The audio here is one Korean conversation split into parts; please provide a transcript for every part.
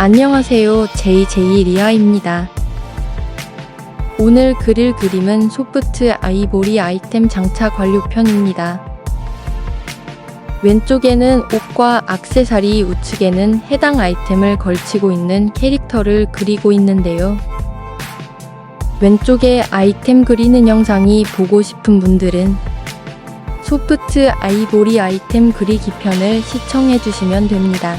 안녕하세요. JJ 리아입니다. 오늘 그릴 그림은 소프트 아이보리 아이템 장착 완료 편입니다. 왼쪽에는 옷과 악세사리 우측에는 해당 아이템을 걸치고 있는 캐릭터를 그리고 있는데요. 왼쪽에 아이템 그리는 영상이 보고 싶은 분들은 소프트 아이보리 아이템 그리기 편을 시청해 주시면 됩니다.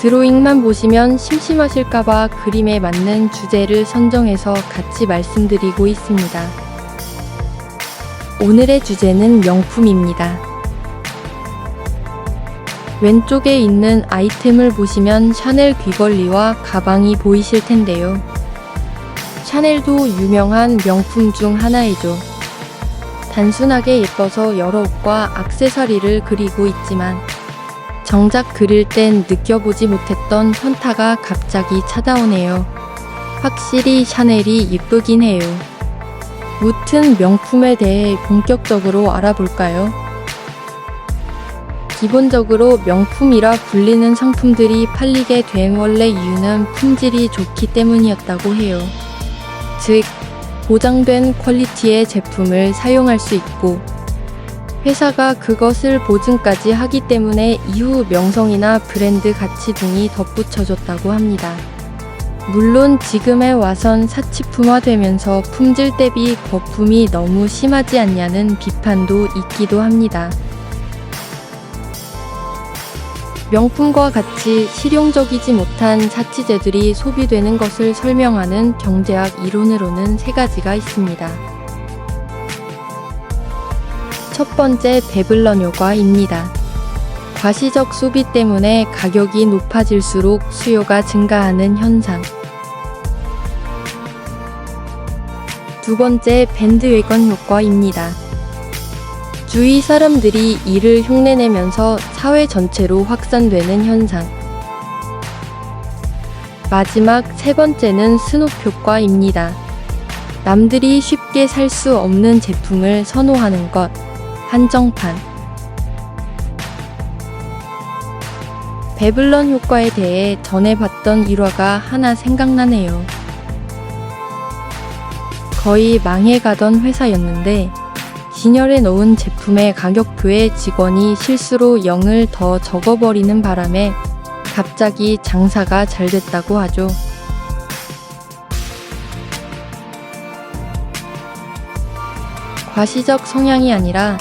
드로잉만 보시면 심심하실까봐 그림에 맞는 주제를 선정해서 같이 말씀드리고 있습니다. 오늘의 주제는 명품입니다. 왼쪽에 있는 아이템을 보시면 샤넬 귀걸이와 가방이 보이실 텐데요. 샤넬도 유명한 명품 중 하나이죠. 단순하게 예뻐서 여러 옷과 악세사리를 그리고 있지만 정작 그릴 땐 느껴보지 못했던 현타가 갑자기 찾아오네요. 확실히 샤넬이 예쁘긴 해요. 무튼 명품에 대해 본격적으로 알아볼까요? 기본적으로 명품이라 불리는 상품들이 팔리게 된 원래 이유는 품질이 좋기 때문이었다고 해요. 즉, 보장된 퀄리티의 제품을 사용할 수 있고, 회사가 그것을 보증까지 하기 때문에 이후 명성이나 브랜드 가치 등이 덧붙여졌다고 합니다. 물론 지금에 와선 사치품화되면서 품질 대비 거품이 너무 심하지 않냐는 비판도 있기도 합니다. 명품과 같이 실용적이지 못한 자치제들이 소비되는 것을 설명하는 경제학 이론으로는 세 가지가 있습니다. 첫 번째 배블런 효과입니다. 과시적 소비 때문에 가격이 높아질수록 수요가 증가하는 현상. 두 번째 밴드웨건 효과입니다. 주위 사람들이 이를 흉내내면서 사회 전체로 확산되는 현상. 마지막 세 번째는 스눕 효과입니다. 남들이 쉽게 살 수 없는 제품을 선호하는 것. 한정판. 배블런 효과에 대해 전에 봤던 일화가 하나 생각나네요. 거의 망해가던 회사였는데, 진열해 놓은 제품의 가격표에 직원이 실수로 0을 더 적어버리는 바람에 갑자기 장사가 잘 됐다고 하죠. 과시적 성향이 아니라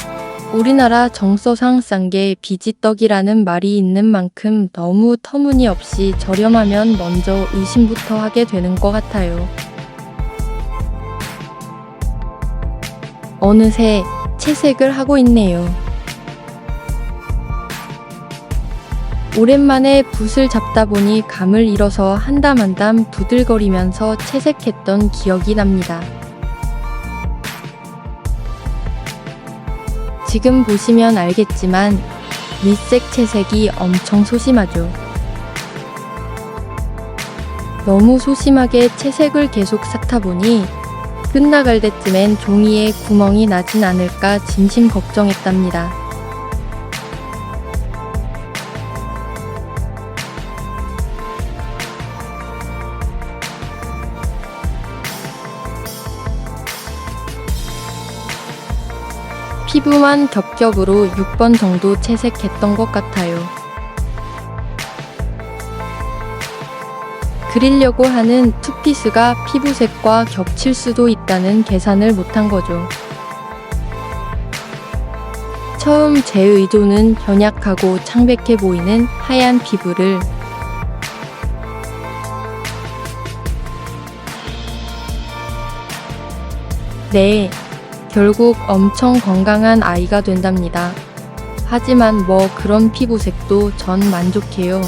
우리나라 정서상 싼 게 비지떡이라는 말이 있는 만큼 너무 터무니없이 저렴하면 먼저 의심부터 하게 되는 것 같아요. 어느새 채색을 하고 있네요. 오랜만에 붓을 잡다 보니 감을 잃어서 한담한담 두들거리면서 채색했던 기억이 납니다. 지금 보시면 알겠지만 밑색 채색이 엄청 소심하죠. 너무 소심하게 채색을 계속 쌓다 보니 끝나갈 때쯤엔 종이에 구멍이 나진 않을까 진심 걱정했답니다. 피부만 겹겹으로 6번 정도 채색했던 것 같아요. 그리려고 하는 투피스가 피부색과 겹칠 수도 있다는 계산을 못한 거죠. 처음 제 의도는 연약하고 창백해 보이는 하얀 피부를 네, 결국 엄청 건강한 아이가 된답니다. 하지만 뭐 그런 피부색도 전 만족해요.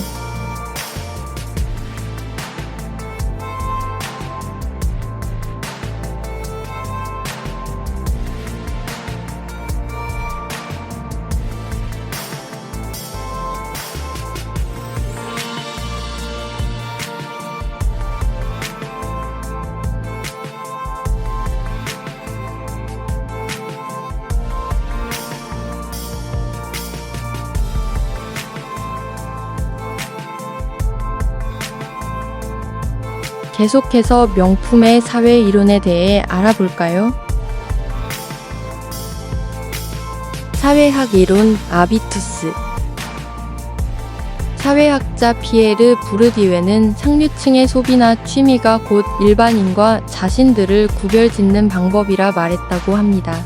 계속해서 명품의 사회 이론에 대해 알아볼까요? 사회학 이론 아비투스 사회학자 피에르 부르디웨는 상류층의 소비나 취미가 곧 일반인과 자신들을 구별짓는 방법이라 말했다고 합니다.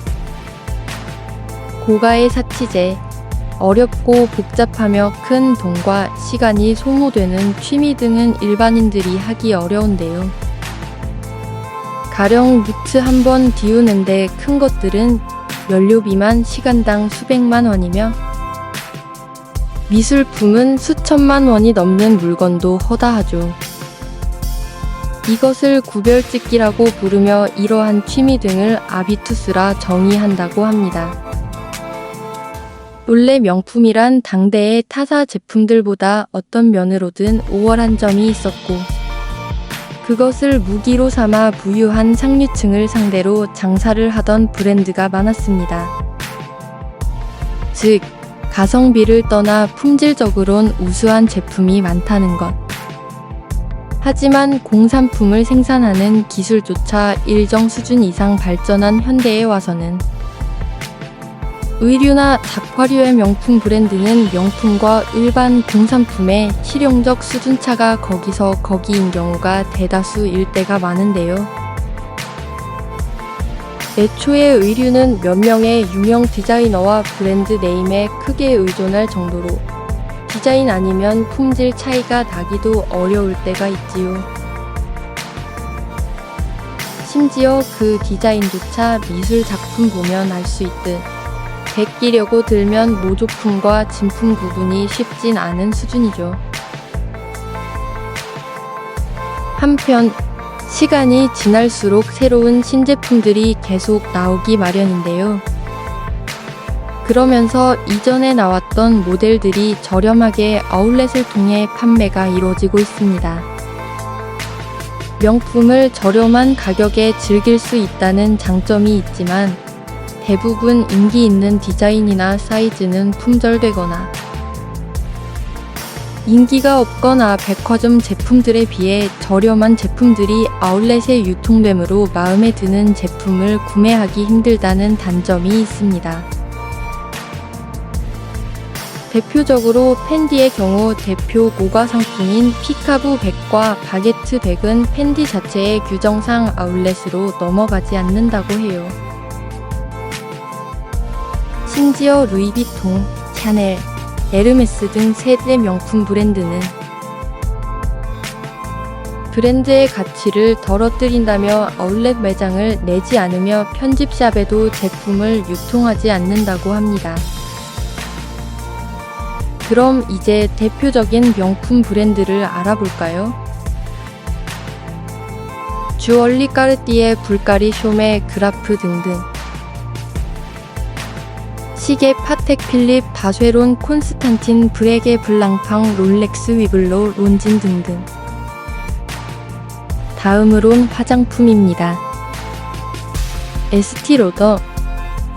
고가의 사치제, 어렵고 복잡하며 큰 돈과 시간이 소모되는 취미 등은 일반인들이 하기 어려운데요. 가령 무트 한 번 디우는데 큰 것들은 연료비만 시간당 수백만 원이며 미술품은 수천만 원이 넘는 물건도 허다하죠. 이것을 구별짓기라고 부르며 이러한 취미 등을 아비투스라 정의한다고 합니다. 원래 명품이란 당대의 타사 제품들보다 어떤 면으로든 우월한 점이 있었고, 그것을 무기로 삼아 부유한 상류층을 상대로 장사를 하던 브랜드가 많았습니다. 즉, 가성비를 떠나 품질적으론 우수한 제품이 많다는 것. 하지만 공산품을 생산하는 기술조차 일정 수준 이상 발전한 현대에 와서는 의류나 작화류의 명품 브랜드는 명품과 일반 공산품의 실용적 수준차가 거기서 거기인 경우가 대다수일 때가 많은데요. 애초에 의류는 몇 명의 유명 디자이너와 브랜드 네임에 크게 의존할 정도로 디자인 아니면 품질 차이가 나기도 어려울 때가 있지요. 심지어 그 디자인조차 미술 작품 보면 알 수 있듯 베끼려고 들면 모조품과 진품 구분이 쉽진 않은 수준이죠. 한편 시간이 지날수록 새로운 신제품들이 계속 나오기 마련인데요. 그러면서 이전에 나왔던 모델들이 저렴하게 아울렛을 통해 판매가 이루어지고 있습니다. 명품을 저렴한 가격에 즐길 수 있다는 장점이 있지만 대부분 인기 있는 디자인이나 사이즈는 품절되거나 인기가 없거나 백화점 제품들에 비해 저렴한 제품들이 아울렛에 유통되므로 마음에 드는 제품을 구매하기 힘들다는 단점이 있습니다. 대표적으로 팬디의 경우 대표 모가 상품인 피카부 백과 바게트 백은 팬디 자체의 규정상 아울렛으로 넘어가지 않는다고 해요. 심지어 루이비통, 샤넬, 에르메스 등 세대 명품 브랜드는 브랜드의 가치를 덜어뜨린다며 아울렛 매장을 내지 않으며 편집샵에도 제품을 유통하지 않는다고 합니다. 그럼 이제 대표적인 명품 브랜드를 알아볼까요? 주얼리 까르띠에 불가리 쇼메 그라프 등등 시계 파텍 필립 바쉐론 콘스탄틴 브레게 블랑팡 롤렉스 위블로 론진 등등 다음으론 화장품입니다. 에스티로더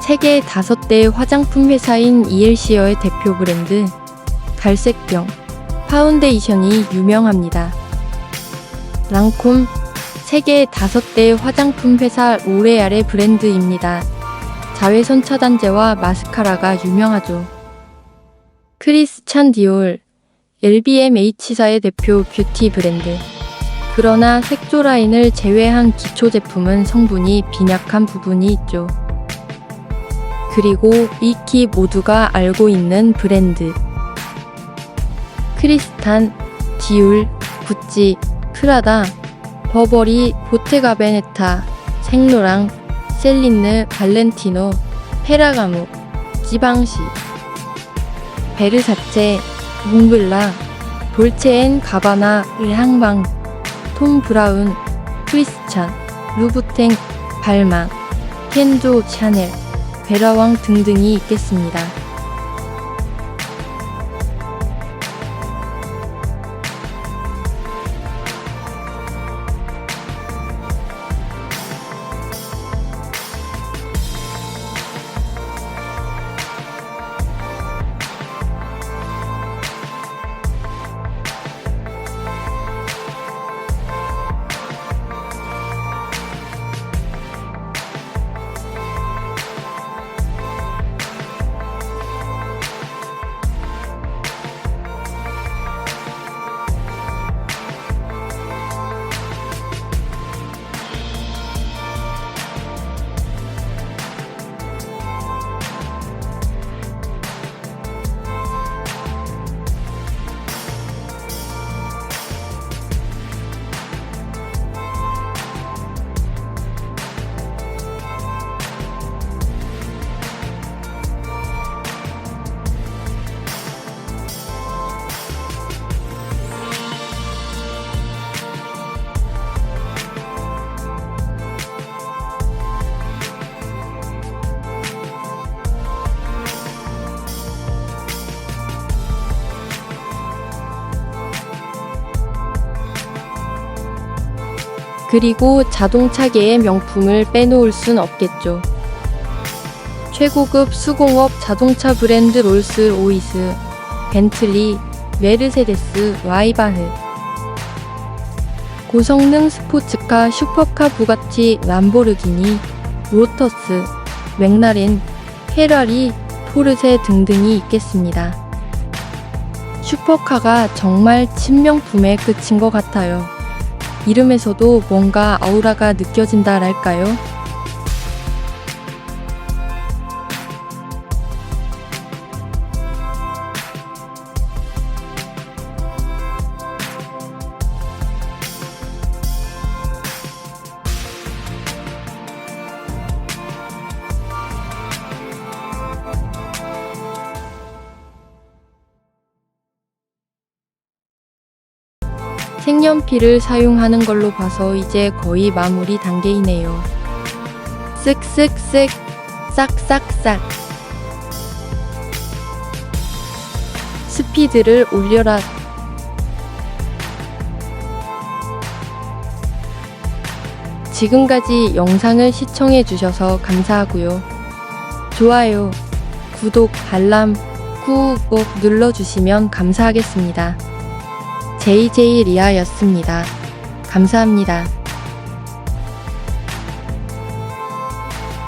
세계 다섯 대 화장품 회사인 이엘시어의 대표 브랜드 갈색병 파운데이션이 유명합니다. 랑콤 세계 다섯 대 화장품 회사 로레알의 브랜드입니다. 자외선 차단제와 마스카라가 유명하죠. 크리스찬 디올 LVMH사의 대표 뷰티 브랜드. 그러나 색조 라인을 제외한 기초 제품은 성분이 빈약한 부분이 있죠. 그리고 익히 모두가 알고 있는 브랜드. 크리스탄, 디울, 구찌, 프라다, 버버리, 보테가베네타, 생로랑, 셀린느, 발렌티노, 페라가모, 지방시, 베르사체, 몽블라, 돌체앤 가바나, 일항방, 톰 브라운, 크리스찬, 루부탱, 발망, 켄조 샤넬, 베라왕 등등이 있겠습니다. 그리고 자동차계의 명품을 빼놓을 순 없겠죠. 최고급 수공업 자동차 브랜드 롤스 오이스, 벤틀리, 메르세데스, 와이바흐. 고성능 스포츠카 슈퍼카 부가티, 람보르기니, 로터스, 맥라렌, 페라리, 포르쉐 등등이 있겠습니다. 슈퍼카가 정말 친명품의 끝인 것 같아요. 이름에서도 뭔가 아우라가 느껴진다랄까요? 색연필을 사용하는 걸로 봐서 이제 거의 마무리 단계이네요. 쓱쓱쓱, 싹싹싹. 스피드를 올려라. 지금까지 영상을 시청해 주셔서 감사하고요. 좋아요, 구독, 알람, 꾹꼭 눌러주시면 감사하겠습니다. JJ 리아였습니다. 감사합니다.